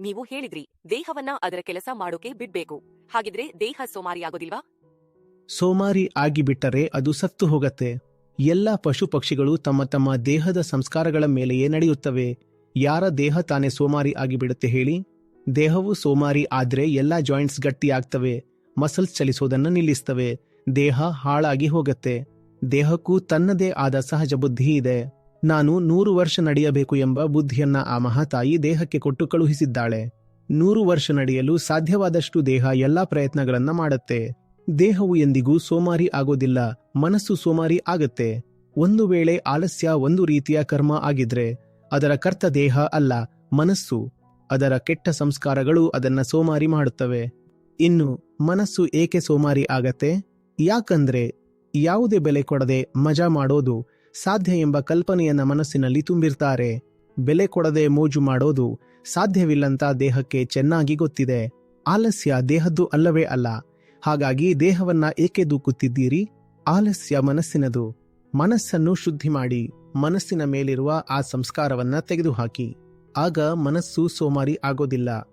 ನೀವು ಹೇಳಿದ್ರಿ, ದೇಹವನ್ನ ಅದರ ಕೆಲಸ ಮಾಡೋಕೆ ಬಿಡ್ಬೇಕು. ಹಾಗಿದ್ರೆ ದೇಹ ಸೋಮಾರಿ ಆಗೋದಿಲ್ವಾ? ಸೋಮಾರಿ ಆಗಿಬಿಟ್ಟರೆ ಅದು ಸತ್ತು ಹೋಗತ್ತೆ. ಎಲ್ಲ ಪಶು ಪಕ್ಷಿಗಳು ತಮ್ಮ ತಮ್ಮ ದೇಹದ ಸಂಸ್ಕಾರಗಳ ಮೇಲೆಯೇ ನಡೆಯುತ್ತವೆ. ಯಾರ ದೇಹ ತಾನೇ ಸೋಮಾರಿ ಆಗಿಬಿಡುತ್ತೆ ಹೇಳಿ? ದೇಹವು ಸೋಮಾರಿ ಆದ್ರೆ ಎಲ್ಲ ಜಾಯಿಂಟ್ಸ್ ಗಟ್ಟಿಯಾಗ್ತವೆ. ಮಸಲ್ಸ್ ಚಲಿಸೋದನ್ನ ನಿಲ್ಲಿಸ್ತವೆ. ದೇಹ ಹಾಳಾಗಿ ಹೋಗತ್ತೆ. ದೇಹಕ್ಕೂ ತನ್ನದೇ ಆದ ಸಹಜ ಬುದ್ಧಿ ಇದೆ. ನಾನು ನೂರು ವರ್ಷ ನಡೆಯಬೇಕು ಎಂಬ ಬುದ್ಧಿಯನ್ನ ಆ ಮಹಾತಾಯಿ ದೇಹಕ್ಕೆ ಕೊಟ್ಟು ಕಳುಹಿಸಿದ್ದಾಳೆ. ನೂರು ವರ್ಷ ನಡೆಯಲು ಸಾಧ್ಯವಾದಷ್ಟು ದೇಹ ಎಲ್ಲಾ ಪ್ರಯತ್ನಗಳನ್ನ ಮಾಡುತ್ತೆ. ದೇಹವು ಎಂದಿಗೂ ಸೋಮಾರಿ ಆಗೋದಿಲ್ಲ, ಮನಸ್ಸು ಸೋಮಾರಿ ಆಗತ್ತೆ. ಒಂದು ವೇಳೆ ಆಲಸ್ಯ ಒಂದು ರೀತಿಯ ಕರ್ಮ ಆಗಿದ್ರೆ, ಅದರ ಕರ್ತ ದೇಹ ಅಲ್ಲ, ಮನಸ್ಸು. ಅದರ ಕೆಟ್ಟ ಸಂಸ್ಕಾರಗಳು ಅದನ್ನ ಸೋಮಾರಿ ಮಾಡುತ್ತವೆ. ಇನ್ನು, ಮನಸ್ಸು ಏಕೆ ಸೋಮಾರಿ ಆಗತ್ತೆ? ಯಾಕಂದ್ರೆ, ಯಾವುದೇ ಬೆಲೆ ಕೊಡದೆ ಮಜಾ ಮಾಡೋದು ಸಾಧ್ಯ ಎಂಬ ಕಲ್ಪನೆಯನ್ನ ಮನಸ್ಸಿನಲ್ಲಿ ತುಂಬಿರ್ತಾರೆ. ಬೆಲೆ ಕೊಡದೆ ಮೋಜು ಮಾಡೋದು ಸಾಧ್ಯವಿಲ್ಲಂತ ದೇಹಕ್ಕೆ ಚೆನ್ನಾಗಿ ಗೊತ್ತಿದೆ. ಆಲಸ್ಯ ದೇಹದ್ದು ಅಲ್ಲವೇ ಅಲ್ಲ. ಹಾಗಾಗಿ ದೇಹವನ್ನ ಏಕೆ ದೂಕುತ್ತಿದ್ದೀರಿ? ಆಲಸ್ಯ ಮನಸ್ಸಿನದು. ಮನಸ್ಸನ್ನು ಶುದ್ಧಿ ಮಾಡಿ, ಮನಸ್ಸಿನ ಮೇಲಿರುವ ಆ ಸಂಸ್ಕಾರವನ್ನ ತೆಗೆದುಹಾಕಿ. ಆಗ ಮನಸ್ಸು ಸೋಮಾರಿ ಆಗೋದಿಲ್ಲ.